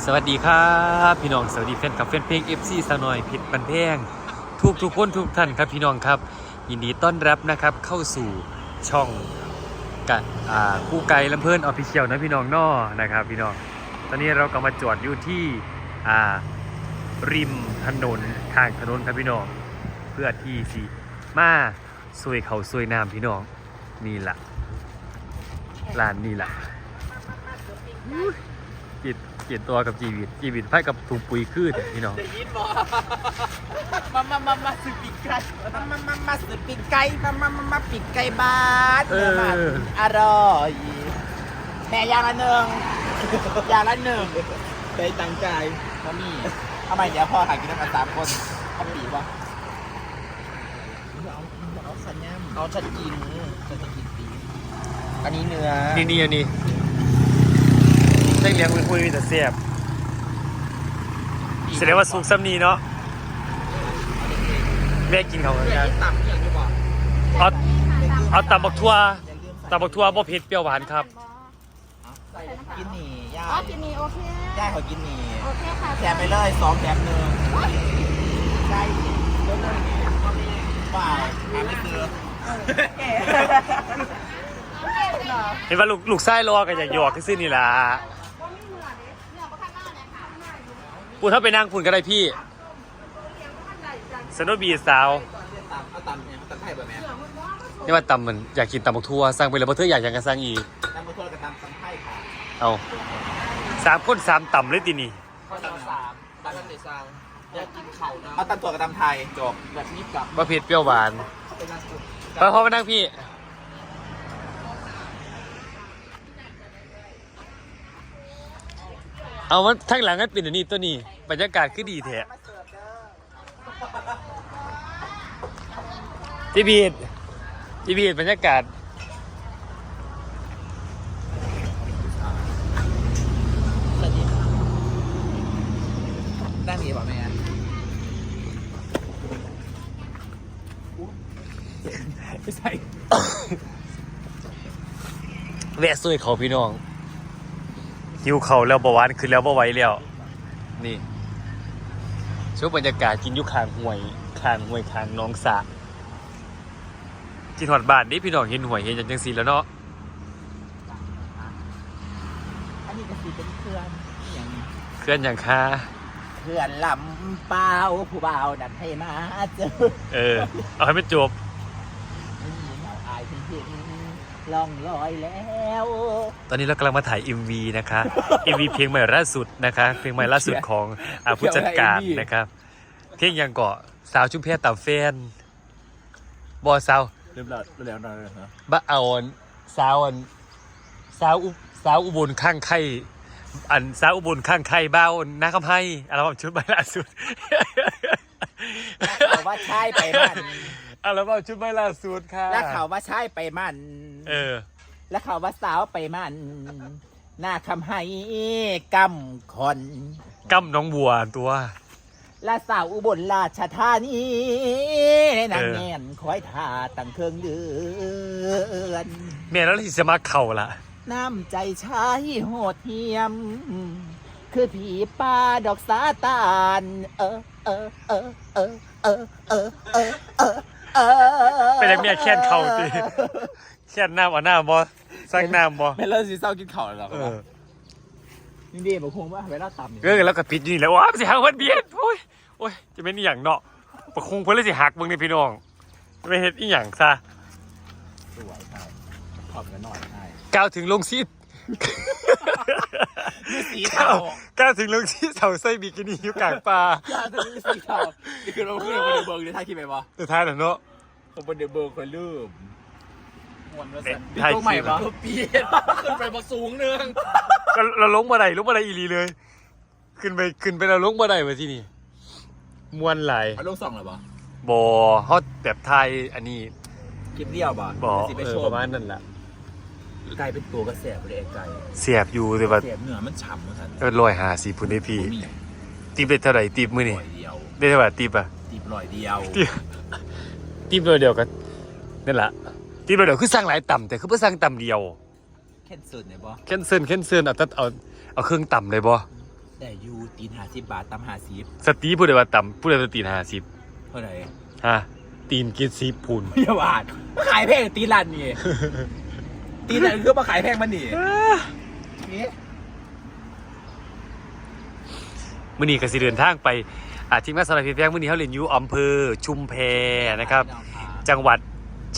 สวัสดีครับพี่น้องสวัสดีแฟนคลับแฟนเพลง FC สาวน้อยผิดบันเพงทุกทุกคนทุกท่านครับพี่น้องครับ ยินดีต้อนรับนะครับเข้าสู่ช่องกะอ่าคู่ไกลลำเพลินออฟฟิเชียลนะพี่น้องเนอนะครับพี่น้องตอนนี้เราก็มาจอดอยู่ที่อ่าริมถนนทางถนนครับพี่น้องเพื่อที่สิมาซวยเขาซวยน้ำพี่น้องนี่ล่ะร้านนี่ล่ะ จิตจิตตัวกับจีวิตจีวิตไพ่กับถุงปุ๋ยคือแต่พี่น้องได้ยินบ่มามามามาสืบปีกไก่มามามามาสืบปีกไก่มามามามาปีกไก่บ้านเอเนื้อมาออร่อยแม่ยางละหนึ่งยางละหนึ่งใจตังใจมามีทำไมเดี๋ยวพ่อหากินด้วยกันสามคนเอาปีวะเอาเอาสัญญาณเอาฉันกินฉันจะกินปีอันนี้เนื้อนี่นี่อันนี้ แจ้งเลี้ยงเป็นคุยมีแต่เสียบแสดงว่าสุกซ้ำนี้เนาะแม่กินเขาเหมือนเรียกันกต่ำอย่างที่บอกเอาเอาตำบักทั่วอย่าลืมใส่ตำบักทั่วบ่เผ็ดเปรี้ยวหวานครับใส่กินหนี่ย่าอ๋อกินนี่โอเคย่าเขากินหนี่โอเคค่ะแถมไปเลยสองแถมหนึ่งใช่เริ่มเลยว้าวหาไม่เจอเห็นว่าลูกลูกไส้รอกันอยากหยอกขึ้นซื่อนี่ล่ะ ปูถ้าไปนั่งพุ่นก็ได้พี่สนุบีสาวตามเอาตามเนี่ยตามไทยแบบแม่นี่ว่าตำมันอยากกินตำบักทั่วสั่งไปเลยเพราะเธออยากยังกันสั่งอีกตามมาตัวกับตามตามไทยค่ะเอาสามคนสามตำเลยตีนี่ข้อตามสามบ้านเดซังอยากกินเข่านะเอาตามตัวกับตามไทยจบแบบนี้กลับว่าเผ็ดเปรี้ยวหวานเป็นนางสุดไปพอมานั่งพี่ เอามันทั้งหลังกันเป็นอันนี้ตัวนี้บรรยากาศคือดีแท้จีบีดจีบีดบรรยากาศสวัสดีครับได้มีป่ะแม่ไม่ใส่แวะซวยเขาพี่น้อง หิวเขาแล้วเบาหวานขึ้นแล้วเบาไหวแล้ว นี่ช่วงบรรยากาศกินอยุคางห่วยคางห่วยคางหน้องสระกินหอดบ้านนี่พี่น้องเห็นห่วยเห็นจังสีแล้วเนาะอันนี้ก็คือเป็นเครื่องอย่างเคลื่อนอย่างค่าเครื่องลำเปล่าผู้เบาดันให้มาเจอเออ เอาให้มันจบ ไม่มีเงาอายเพียงเพียง ล่องลอยแล้ว ตอนนี้เรากำลังมาถ่าย MV นะคะ MV เพลงใหม่ล่าสุดนะคะ เพลงใหม่ล่าสุดของอาผู้จัดการนะครับ เพลงยังเกาะสาวชุมเพรตามแฟนบอสาวเริ่มแล้วเริ่มแล้วนะฮะบ้าเอาอันสาวอันสาวอุสาวอุบลข้างไข่อันสาวอุบลข้างไข่บ้าวนาคำให้อัลบั้มชุดใหม่ล่าสุดเขาว่าใช่ไปมันอัลบั้มชุดใหม่ล่าสุดค่ะ แล้วเขาว่าใช่ไปมัน เออ แล้วเขาว่าสาวไปมัน หน้าคำให้กำคนกำน้องบัวตัวและสาวอุบลราชธานีในนางเออ แง่นคอยท่าตั้งเครื่องเดือน แม่แล้วที่จะมาเข่าละน้ำใจชายโหดเหี้ยม คือผีป่าดอกสาตาน เออเออเออเออเออเออเออเออ เออเป็นอย่างเมียแค้นเข่าติแค้นน้ำเอาหน้าบอสักน้ำบอไม่เลิกซีเศร้ากินข้าวแล้วเออนี่ดีบอกคงว่าเวลาต่ำเนี่ยเออแล้วก็ปิดอยู่นี่แหล้วว้าสิหักเพิ่นเบียดโอ้ยโอ้ยจะเป็นอีหยังเนาะประคงเพิ่นเลยสิหักเบิ่งนี่พี่น้องไม่เฮ็ดอีหยังซะสวยใช่ขอบกันหน่อยใช่ก้าวถึงลงซี ดสีก้าเทาวก้าวถึงลงซีดเสาไส้บิกินี่อยู่กลางป่าย่าทะเลสีเทานี่คือเราเพื่อนบนเดอร์เบิร์กเลยท่าคิดไปปะสุดท้ายแล้วเนาะผมบนเดอร์เบิร์กคนลืมมวนว่าเอ๊ะสันถ่ายตัวใหม่คลิปปะเปลี่ยนขึ้นไปมาสูงเนืองก็เราลงบ่ได้ลงบ่ได้อีหลีเลย ขึ้นไปขึ้นไปเราลงบ่ได้มาที่นี่มวนหลายเอาลงสองเหรอปะบ่เฮาแบบไทยอันนี้คลิปเดียวปะบ่สิไปเอชอมประมาณนั้นล่ะ ไก่เป็นตัวกระแสไปเลยไอ้ไก่เสียบอยู่แต่ว่าเสียบเนื้อมันฉ่ำเหมือนกันเออ150พุ่นได้พี่บ่มีตีบได้เท่าไหร่ตีบมื้อลนี่อยเดียวได้เท่าไหร่ตีบอะตีบลอยเดียวตีบตีบตัวเดียวกันนั่นล่ะตีบตัวเดียวคือสร้างหลายต่ำแต่คือบ่สร้างต่ำเดียวแค่สุดเนี่ยปะแคนเซิลแคนเซิลเอาตัดเอาเอาเครื่องต่ำเลยบ่แต่อยูตีนหาสิบบาทตำหาสิบสตีผู้ใดว่าต่ำผู้ใดว่าตีนห้าสิบเท่าไหร่ฮะตีนกินซีพูนพี่บาทมาขายแพงตีนรันนี่ ตีนรันคือมาขายแพงมันนี่นี่มื่อนี้ก็สิเดินทางไปอาทีมงานสารพิษแพงมื่อนี้เขาเรียนอยู่อำเภอชุมแพนะครับ จังหวัด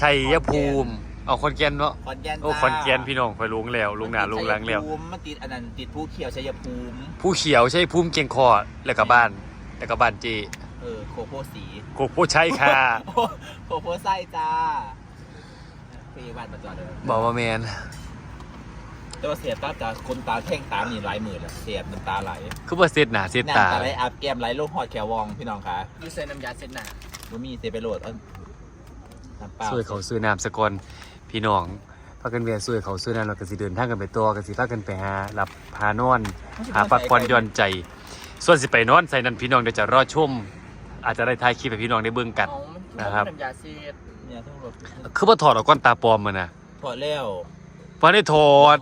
ชัยภูมิเอาคนแก่นเนาะขอนแก่นโอ้คนแก่นพี่น้องคอยลงแล้วลงหน้าลงหลังแล้วชัยภูมิมันติดอันนั้นติดภูเขียวชัยภูมิ ผู้เขียวใช่ภูมิเกียงคอแล้วก็บ้านแล้วก็บ้านเจเออโคโค่สีโกผู้ใช้ค่ะโคโค่ไส้จ้า พี่บ้านมาจอดเลยบอกว่าแมนแต่ว่าเสียบตาตาคนตาแท่งตามนี่หลายหมื่นแล้วเสียบน้ำตาไหลคือว่าเซตหนาเซตน้ำตาตาไหลอาบแก้มไหลลงหอดแขววองพี่น้องคะยูเซนน้ำยาเซ็นหนาว่ามีเซไปโหลดเอ้นน้ำเปล่าช่วยเขาซื้อน้ำสกอนพี่น้องพากันเวียช่วยเขาซื้อน้ำเราก็สิเดินทางกันไปตัวกันสิพากันไปหาหลับหานอนหาพักผ่อนหย่อนใจ ส่วนสิไปนอนใส่นั้นพี่น้องเดี๋ยวจะรอชมอาจจะได้ถ่ายคลิปให้พี่น้องได้เบิ่งกันเอามันนะครับน้ำยาเซ็น เนี่ยทั้งหมดคือว่าถอดเอาก้อนตาปลอมมานะพอแล้วพอได้ถอด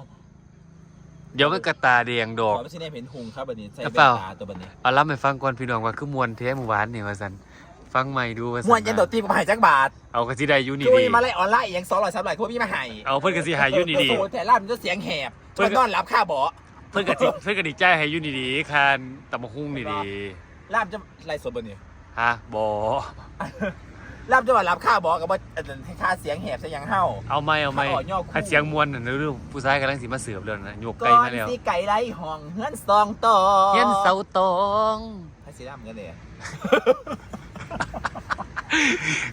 เดี๋ยวมันกระตาแดงดขออกไม่ใช่ในเห็นหุงครับบันนี้ใส่แล้วแว่เปล่านตาตัวบันนี้เอาล่ำไปฟังก่อนพี่น้องว่าคือมวนแท้เมื่อวานนี่ว่าสันฟังใหม่ดูว่าสัมวนยันโดดตีกับหายจักบาทเอากระสิได้อยู่นี่คุยดีมาไล่ออนไลน์อีกอยังสองร้อยสามร้อยคุณพี่มาใหายเอาเพิ่นกระสิหายอยู่นี่ดีโอ้โหแต่ล่ามนจะเสียงแหบเพิ่เพื่อนนก็นอนรับค่าเบาะเพิ่นกระสิเพิ่นกระดิใจให้อยู่นี่ดีคานตำบักหุ่งนี่ดีล่ามจะไล่สดบนนี้ ฮะบอ ล่ามจะมารับค่าเบาะกับว่าเอ่อให้ค่าเสียงแหบซะยังเห่า เอาไหม่เอาไหม่เอาออกย่อคู่อันเสียงมวนน่ะเรื่องผู้ชายกำลังสิมาเสือบแล้วนะโยกก่ไก่อนมาแล้วสิไก่ไล่ห้องเฮือนซองตองเย็นเสาตองให้สีดำกันเลย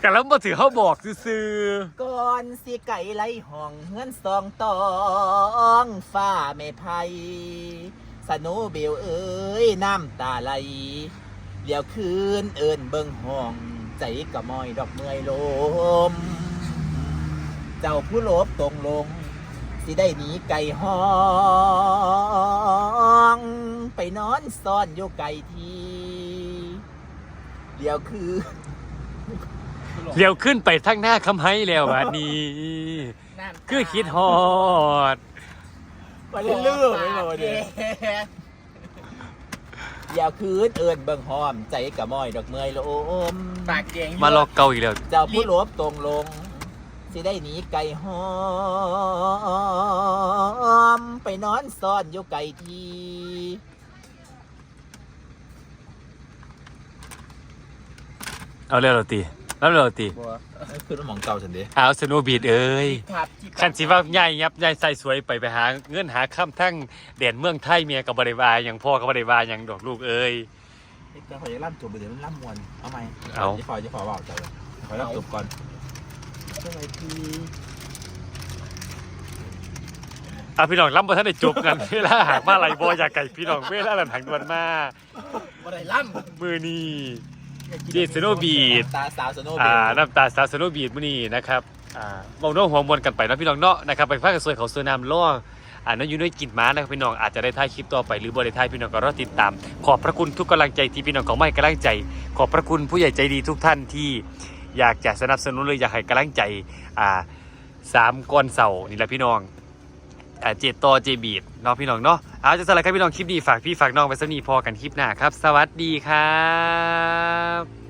กันแล้วมาถือเขาบอกซื่อก่อนสิไก่ไล่ห้องเฮือนซองตองฟ้าไม่ไพ่สโนว์เบลเอ้ยน้ำตาไหลเดี๋ยวคืนเอินเบิ่งห้อง ใจกะมอยดอกเมื่อยลม เจ้าผู้โลบตรงลง สิได้หนีไก่ห้อง ไปนอนซ่อนอยู่ไก่ทีเดี๋ยวคือๆเลี้ยวขึ้นไปทั้งหน้าคำให้แล้วบัดนี้น้ำคือคิดฮอด ไปเรื่อยๆไม่เลยเด้ อย่าคืนเอินเบิ่งหอม ใจกะมอยดอกเมื่อยลมปากแดงมาลอกเกาอีกแล้ว เจ้าผู้โลบตรงลงสิได้หนีไก่หอม ไปนอนซ่อนอยู่ไก่ทีเอาเร็วเราตี แล้วเราตีบัวคือน้ำหมองเก่าฉันดิเอาสโนว์บีดเอ้ยครับขันสิว่าใหญ่ยับใหญ่ใส่สวยไปไปหาเงินหาข้ามทั้งเด่นเมืองไทยเมียกับบริวารอย่างพ่อกับบริวารอย่างดอกลูกเอ้ยไอ้เจ้าขอยจะล่ำจบไปเดี๋ยวมันล่ำมวนเอาไหมเอาจะขอจะขอว่าเจ้าเลยขอล่ำจบก่อนสวัสดีอะพี่น้องล้ำบ่ทันได้จบกันเวลาหากมาไหลบอยากไก่พี่น้องเวลาหลังหังดวนมาบ่ได้ล่มือนี้ ดีสโนว์บีดตาสาวสโนว์อ่าเบลน้ำตาสาวสโนว์บีดมื้อนี้นะครับอ่าเมาโน้หัวมวนกันไปเนาะพี่น้องเนาะนะครับไปฟังกันสวยเขาสวยน้ำล่ออ่าน้องอยู่ด้วยกลิ่นม้านะครับพี่น้องอาจจะได้ถ่ายคลิปต่อไปหรือบริถ่ายพี่น้องก็รอติดตาม ขอบพระคุณทุกกำลังใจที่พี่น้องของไม่กำลังใจ ขอบพระคุณผู้ใหญ่ใจดีทุกท่านที่อยากจะสนับสนุนเลยอยากให้กำลังใจอ่าสามก้อนเสานี่แหละพี่น้องอ่าเจตต่อเจบีดเนาะพี่น้องเนาะ เอาจะสลับครับพี่น้องคลิปดีฝากพี่ฝากน้องไปสนีพอกันคลิปหน้าครับ สวัสดีครับ